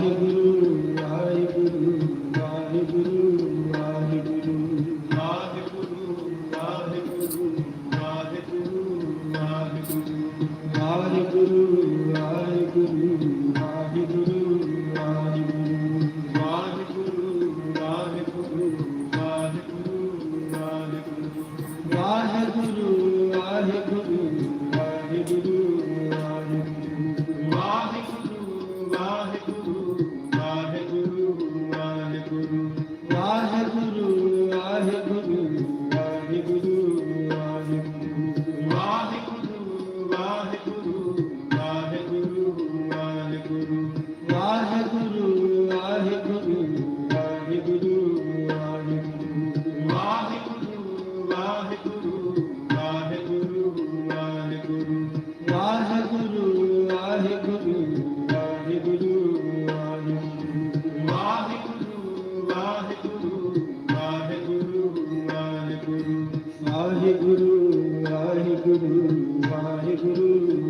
Dios Waheguru Waheguru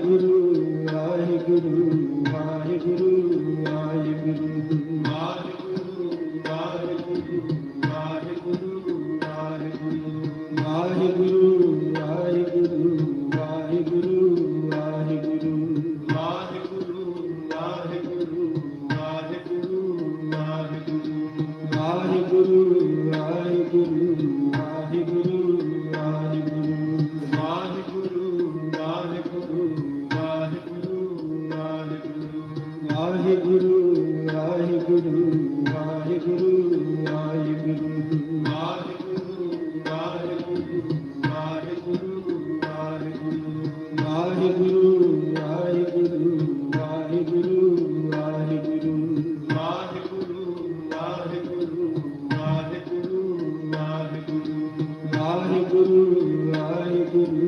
গুরু গুরু রায় গুরু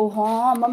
哦哈，妈妈。